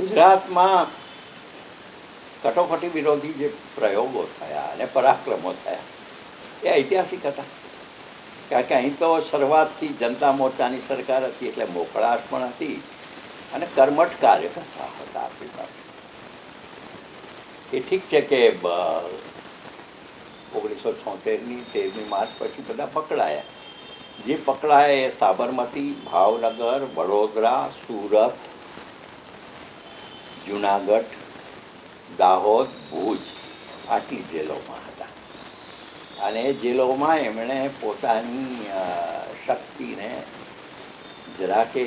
ગુજરાતમાં કટોકટી વિરોધી જે પ્રયોગો થયા અને પરાક્રમો થયા, એ ઐતિહાસિક હતા. કારણ કે અહીં તો શરૂઆતથી જનતા મોરચાની સરકાર હતી એટલે મોકળાશ પણ હતી અને કર્મઠ કાર્યકર્તા હતા આપણી પાસે. એ ઠીક છે કે ઓગણીસો છોતેરની તેરમી માર્ચ પછી બધા પકડાયા. જે પકડાયા એ સાબરમતી, ભાવનગર, વડોદરા, સુરત જુનાગઢ, દાહોદ, ભુજ આટલી જેલોમાં હતા. અને એ જેલોમાં એમણે પોતાની શક્તિને જરાકે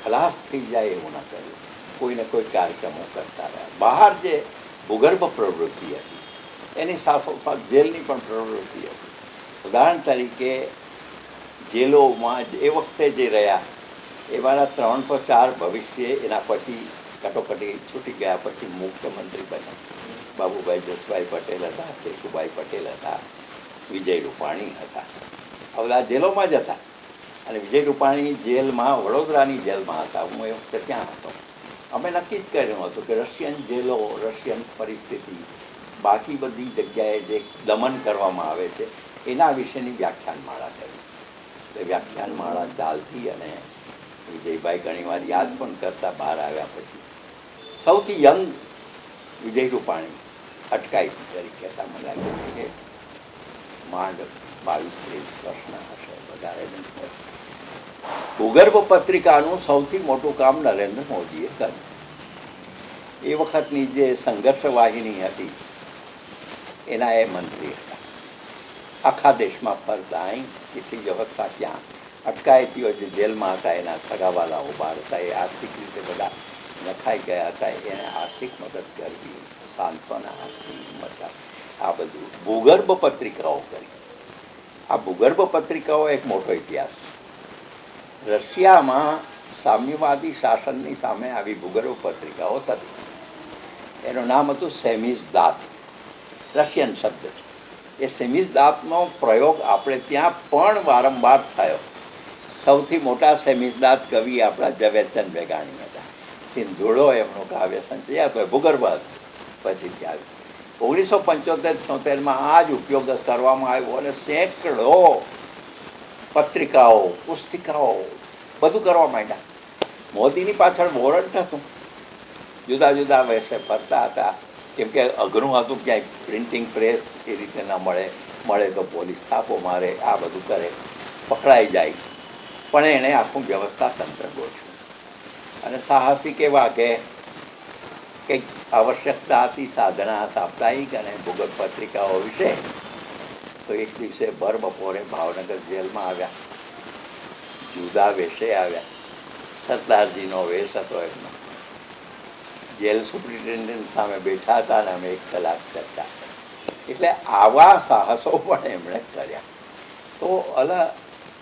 ખલાસ થઈ જાય એવું ન કર્યું. કોઈને કોઈ કાર્યક્રમો કરતા રહ્યા. બહાર જે ભૂગર્ભ પ્રવૃત્તિ હતી, એની સાથોસાથ જેલની પણ પ્રવૃત્તિ હતી. ઉદાહરણ તરીકે, જેલોમાં એ વખતે જે રહ્યા, એમાંના ત્રણ તો ચાર ભવિષ્ય એના પછી કટોકટી છૂટી ગયા પછી મુખ્યમંત્રી બન્યા. બાબુભાઈ જસભાઈ પટેલ હતા, કેશુભાઈ પટેલ હતા, વિજય રૂપાણી હતા. આ જેલોમાં જ હતા. અને વિજય રૂપાણી જેલમાં, વડોદરાની જેલમાં હતા. હું એ વખતે ત્યાં હતો. અમે નક્કી જ કર્યું હતું કે રશિયન જેલો, રશિયન પરિસ્થિતિ, બાકી બધી જગ્યાએ જે દમન કરવામાં આવે છે, એના વિશેની વ્યાખ્યાનમાળા કરી. એટલે વ્યાખ્યાનમાળા ચાલતી અને વિજયભાઈ ઘણીવાર યાદ પણ કરતા બહાર આવ્યા પછી. સૌથી યંગ વિજય રૂપાણી અટકાઈ તરીકે હતા મને લાગે છે કે માંડ બાવીસ, ત્રેવીસ વર્ષના હશે વધારે ભૂગર્ભ પત્રિકાનું સૌથી મોટું કામ નરેન્દ્ર મોદીએ કર્યું. એ વખતની જે સંઘર્ષ વાહિની હતી, એના એ મંત્રી હતા. આખા દેશમાં પર દાઈ કેટલી વ્યવસ્થા ક્યાં અટકાયતીઓ જે જેલમાં હતા, એના સગાવાલાઓ બહાર હતા એ આર્થિક રીતે બધા નખાઈ ગયા હતા. એને આર્થિક મદદ કરવી, સાંત્વના હિંમત આપવી આ બધું. ભૂગર્ભ પત્રિકાઓ કરી. આ ભૂગર્ભ પત્રિકાઓ એક મોટો ઇતિહાસ. રશિયામાં સામ્યવાદી શાસનની સામે આવી ભૂગર્ભ પત્રિકાઓ થતી. એનું નામ હતું સેમિઝ દાંત. રશિયન શબ્દ છે. એ સેમિઝ દાંતનો પ્રયોગ આપણે ત્યાં પણ વારંવાર થયો. સૌથી મોટા સેમિઝદાત કવિ આપણા ઝવેરચંદ મેઘાણી હતા. સિંધુડો એમનું કાવ્ય સંચય હતો એ ભૂગર્ભ હતું. પછી ત્યાં ઓગણીસો પંચોતેર છોતેરમાં આ જ ઉપયોગ કરવામાં આવ્યો અને સેંકડો પત્રિકાઓ, પુસ્તિકાઓ બધું કરવા માંડ્યા. મોદીની પાછળ વોરંટ હતું. જુદા જુદા વેસે ફરતા હતા. કેમ કે અઘરું હતું ક્યાંય પ્રિન્ટિંગ પ્રેસ એ રીતે ન મળે. મળે તો પોલીસ થાપો મારે, આ બધું કરે. પકડાઈ જાય. પણ એણે આખું વ્યવસ્થા તંત્ર ગોઠવ્યું અને સાહસિક એવા કે કંઈક આવશ્યકતા હતી સાધના સાપ્તાહિક અને ભૂગોળ પત્રિકાઓ વિશે, તો એક દિવસે ભર બપોરે ભાવનગર જેલમાં આવ્યા. જુદા વેશે આવ્યા. સરદારજીનો વેશ હતો એમનો. જેલ સુપ્રિન્ટેન્ડન્ટ સામે બેઠા હતા અને અમે એક કલાક ચર્ચા એટલે આવા સાહસો પણ એમણે કર્યા. તો અલ,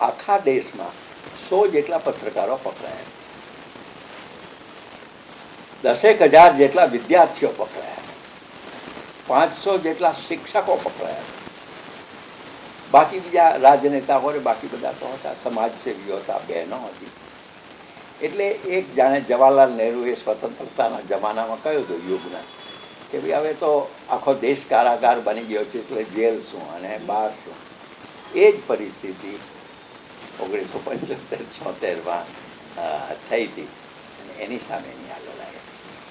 આખા દેશમાં સો જેટલા પત્રકારો પકડાયા. દસેક હજાર જેટલા વિદ્યાર્થીઓ પકડાયા. પાંચસો જેટલા શિક્ષકો પકડાયા. બાકી બીજા રાજનેતા હોય, બાકી બધા તો હતા, સમાજસેવીઓ હતા, બહેનો હતી. એટલે એક જાણે જવાહરલાલ નહેરુએ સ્વતંત્રતાના જમાનામાં કહ્યું હતું યુગના કે ભાઈ હવે તો આખો દેશ કારાગાર બની ગયો છે, એટલે જેલ શું અને બહાર શું? એ જ પરિસ્થિતિ ઓગણીસો પંચોતેર છોતેરમાં થઈ હતી. અને એની સામેની